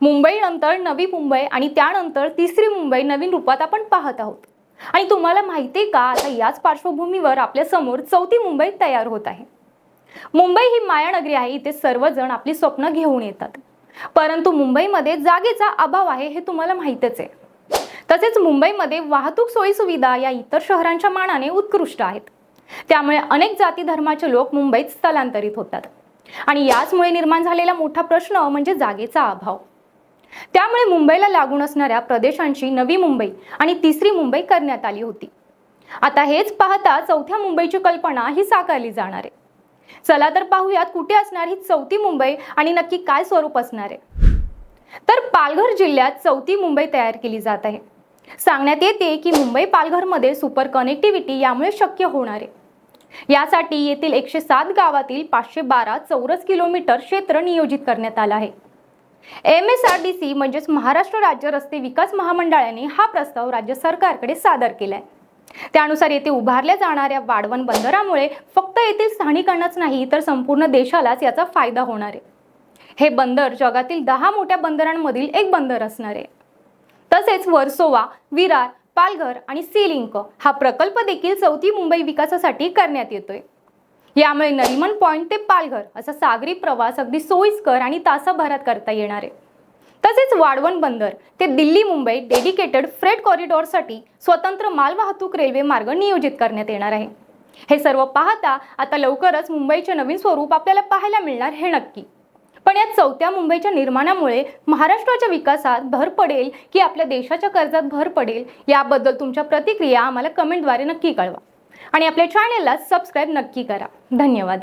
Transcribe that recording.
मुंबईनंतर नवी मुंबई आणि त्यानंतर तिसरी मुंबई नवीन रूपात आपण पाहत आहोत. आणि तुम्हाला माहिती आहे का? आता याच पार्श्वभूमीवर आपल्यासमोर चौथी मुंबई तयार होत आहे. मुंबई ही मायानगरी आहे. इथे सर्वजण आपली स्वप्न घेऊन येतात. परंतु मुंबईमध्ये जागेचा अभाव आहे हे तुम्हाला माहीतच आहे. तसेच मुंबईमध्ये वाहतूक सोयीसुविधा या इतर शहरांच्या मानाने उत्कृष्ट आहेत. त्यामुळे अनेक जाती धर्माचे लोक मुंबईत स्थलांतरित होतात. आणि याचमुळे निर्माण झालेला मोठा प्रश्न म्हणजे जागेचा अभाव. त्यामुळे मुंबईला लागून असणाऱ्या प्रदेशांची नवी मुंबई आणि तिसरी मुंबई करण्यात आली होती. आता हेच पाहता चौथ्या मुंबईची कल्पना ही साकारली जाणार आहे. चला तर पाहूयात कुठे असणार ही चौथी मुंबई आणि नक्की काय स्वरूप असणार आहे. तर पालघर जिल्ह्यात चौथी मुंबई तयार केली जात आहे. सांगण्यात येते की मुंबई पालघरमध्ये सुपर कनेक्टिव्हिटी यामुळे शक्य होणार आहे. यासाठी येथील एकशे सात गावातील पाचशे बारा चौरस किलोमीटर क्षेत्र नियोजित करण्यात आलं आहे. M S R D C म्हणजेच महाराष्ट्र राज्य रस्ते विकास महामंडळाने हा प्रस्ताव राज्य सरकारकडे सादर केलाय. त्यानुसार येथे उभारल्या जाणाऱ्या वाढवण बंदरामुळे फक्त येथील स्थानिकांनाच नाही तर संपूर्ण देशालाच याचा फायदा होणार आहे. हे बंदर जगातील दहा मोठ्या बंदरांमधील एक बंदर असणार आहे. तसेच वर्सोवा विरार पालघर आणि सीलिंक हा प्रकल्प देखील चौथी मुंबई विकासासाठी करण्यात येतोय. यामुळे नरिमन पॉईंट ते पालघर असा सागरी प्रवास अगदी सोयीस्कर आणि तासाभरात करता येणार आहे. तसेच वाढवण बंदर ते दिल्ली मुंबई डेडिकेटेड फ्रेट कॉरिडॉरसाठी स्वतंत्र मालवाहतूक रेल्वे मार्ग नियोजित करण्यात येणार आहे. हे सर्व पाहता आता लवकरच मुंबईचे नवीन स्वरूप आपल्याला पाहायला मिळणार हे नक्की. पण या चौथ्या मुंबईच्या निर्माणामुळे महाराष्ट्राच्या विकासात भर पडेल की आपल्या देशाच्या कर्जात भर पडेल याबद्दल तुमच्या प्रतिक्रिया आम्हाला कमेंटद्वारे नक्की कळवा. आणि आपल्या चॅनेलला सबस्क्राईब नक्की करा. धन्यवाद.